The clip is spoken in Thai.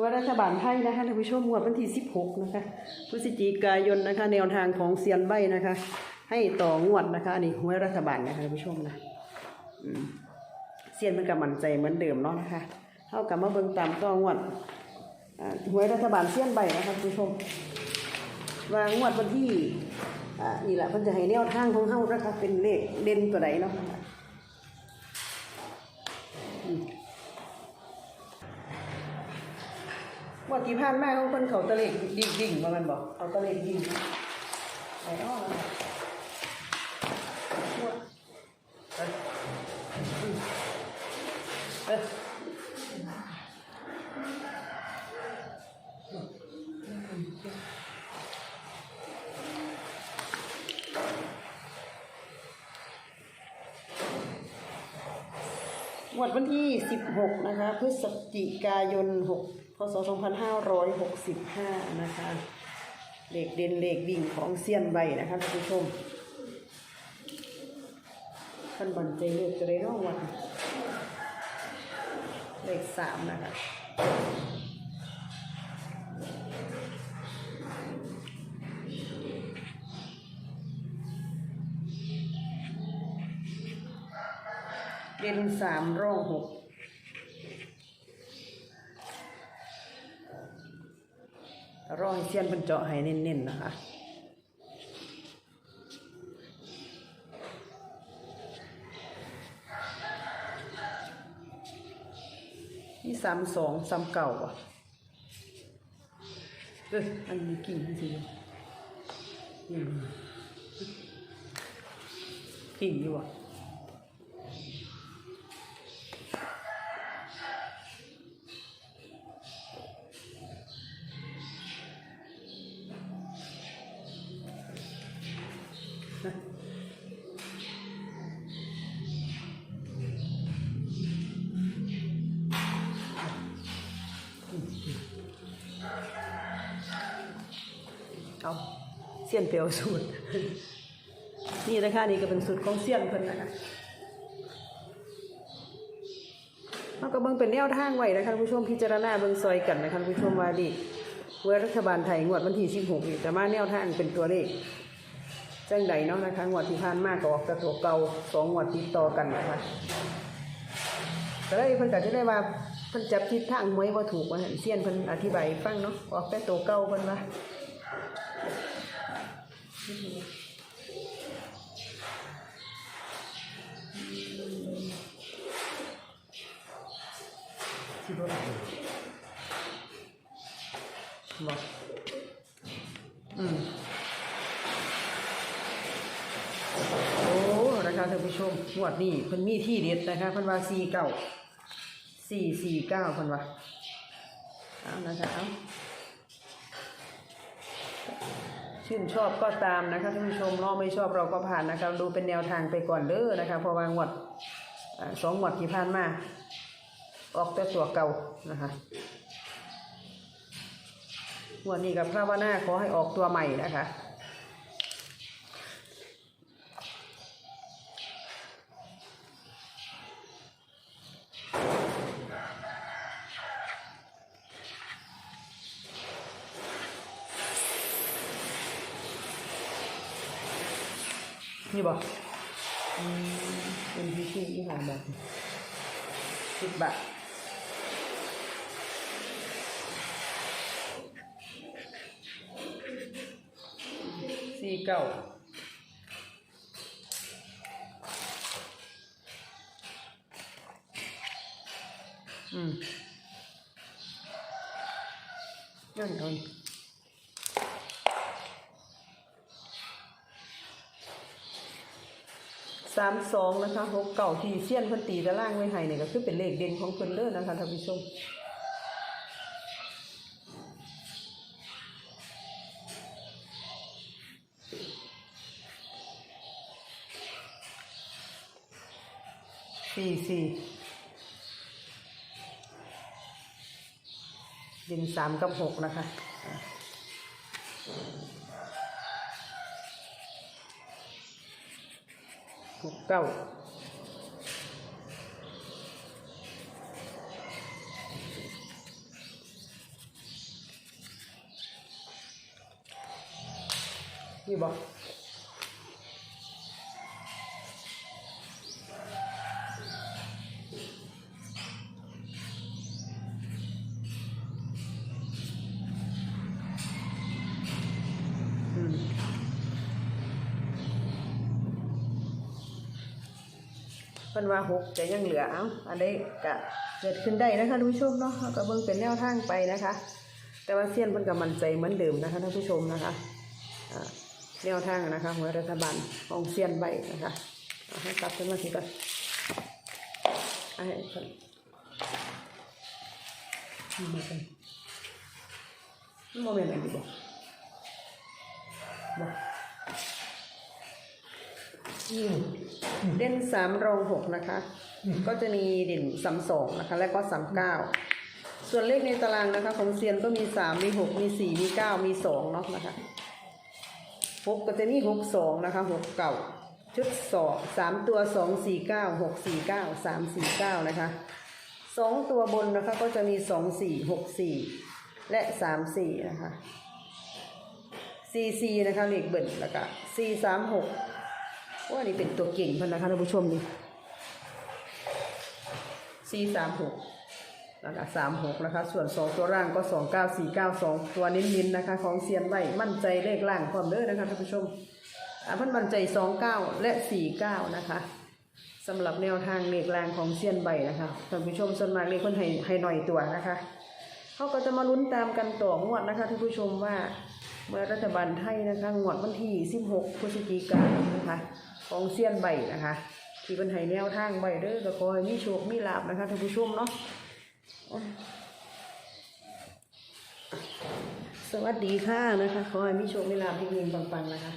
ว่ารัฐบาลไทยนะคะท่านผู้ชมงวดวันที่ 16 นะคะพฤศจิกายนนะคะ แนวทางของเซียนใบนะคะ ให้ต่องวดนะคะนี่หวยรัฐบาลนะคะท่านผู้ชมนะเซียนมันก็มั่นใจเหมือนเดิมเนาะนะคะเท่ากับมาเบิ่งตามต่องวดหวยรัฐบาลเซียนใบนะคะท่านผู้ชมวางงวดวันที่นี่แหละเพิ่นจะให้แนวทางของเฮานะคะเป็นเลขเด่นตัวใดเนาะ งวดที่ผ่านมาของเพิ่นเขาตะเลขดิ่งดิ่งๆว่ามันบอกเขาตะเลขดิ่งไอ้อ้องวดเออเอ้ยงวดวันที่ 16 นะคะ พฤศจิกายน 6 พศ 2565 นะคะเหลขเด่นเหลขวิ่งของเซียนใบนะคะท่านผู้ชมท่านบันใจเลขจะได้รองวันเลขสามนะคะเด่นสามร่องหก รอให้เซียนเป็นเจาะให้เน้นๆนะคะนี่สามสองสามเก่าอะเอ้ยอันนี้กิ่งสิอืมกิ่งอยู่อะ เอาเสี้ยนเปียวสูตร นี่นะคะนี่ก็เป็นสูตรของเสี้ยนเพิ่นนะคะเราก็เบิ่งเป็นแนวทางไว้นะคะผู้ชมพิจารณาเบิ่งซอยกันนะคะผู้ชมว่าดิเมื่อรัฐบาลไทยงวดวันที่ 16นี่จะมาแนวทางเป็นตัวเลขจังใดเนาะนะคะงวดที่ผ่านมากก็ออกแต่ตัวเก่าสองงวดติดต่อกันนะคะก็เลยเพิ่นก็จะได้ว่าเพิ่นจับทิศทางหวยบ่าถูกว่าหั่นเสี้ยนเพิ่นอธิบายฟังเนาะออกแต่ตัวเก่าเพิ่นว่า ที่รถบออืมโอ้นะคะท่านผู้ชมงวดนี้เพิ่นมีที่เด็ดนะคะเพิ่นว่าสี่เก้าสี่สี่เก้าเพิ่นว่าเอานะคะเอา ชื่นชอบก็ตามนะคะท่านผู้ชมเนาะไม่ชอบเราก็ผ่านนะคะดูเป็นแนวทางไปก่อนเด้อนะคะพอวางหวดสองหวดที่ผ่านมา ออกแต่ตัวเก่านะคะวันนี้กับพระวนาขอให้ออกตัวใหม่นะคะ นี่บอกอืมเป็นพิธีที่หาแบบสิบบาทสี่เก้าอืมนั่นเอา สามสองนะคะหกเก่าที่เสี้ยนเพันตีตะล่างไว้ให้เนี่ยก็คือเป็นเลขเด่นของเพิ่นเด้อนะคะท่านผู้ชมสี่สี่ดินสามกับหกนะคะ Então, e bom. พิ่นว่าหกจะยังเหลือเอ้าอันนี้ก็เกิดขึ้นได้นะคะท่านผู้ชมเนาะก็เบิ่งเป็นแนวทางไปนะคะ แต่ว่าเซียนเพิ่นก็มั่นใจเหมือนเดิมนะคะท่านผู้ชมนะคะแนวทางนะคะหัวรัฐบาลของเซียนใบนะคะเอาให้กลับขึ้นมาทีก่อนเอาให้เพิ่นนี่มาเป็นโมเมนต์อะไรดีบ่บ่ เด่นสามรองหกนะคะ ก็จะมีเด่นสามสองนะคะ แล้วก็สามเก้าส่วนเลขในตารางนะคะของเซียนก็มีสามมีหกมีสี่มีเก้ามีสองเนาะนะคะหกก็จะมีหกสองนะคะหกเก่าชุดสองสามตัวสองสี่เก้าหกสี่เก้าสามสี่เก้านะคะสองตัวบนนะคะก็จะมีสองสี่หกสี่และสามสี่นะคะสี่สี่นะคะเลขเบิ่นแล้วก็สี่สามหก ว่านี่เป็นตัวเก่งพิ่นนะคะท่านผู้ชมนี่สี่สามหกนะคะสามหกนะคะ ส่วนสองตัวร่างก็สองเก้าสี่เก้าสองตัวนิ้นๆนะคะ ของเซียนไว้มั่นใจเลขล่างความเด้อนะคะท่านผู้ชมอ่าเพันมั่นใจสองเก้าและสี่เก้านะคะสำหรับแนวทางเลขล่างของเซียนใบนะคะท่านผู้ชมส่วนมากเลขคนให้ให้หน่อยตัวนะคะเขาก็จะมาลุ้นตามกันต่องวดนะคะท่านผู้ชมว่าเมื่อรัฐบาลไทยนะคะงวดวันที่ 16 พฤศจิกายนนะคะ ของเซียนใบนะคะ ที่เป็นไห้แนวทางใบเด้อก็ขอให้มีโชคมีลาบนะคะท่านผู้ชมเนาะสวัสดีค่ะนะคะ ขอให้มีโชคมีลาภเฮงๆปังๆนะคะ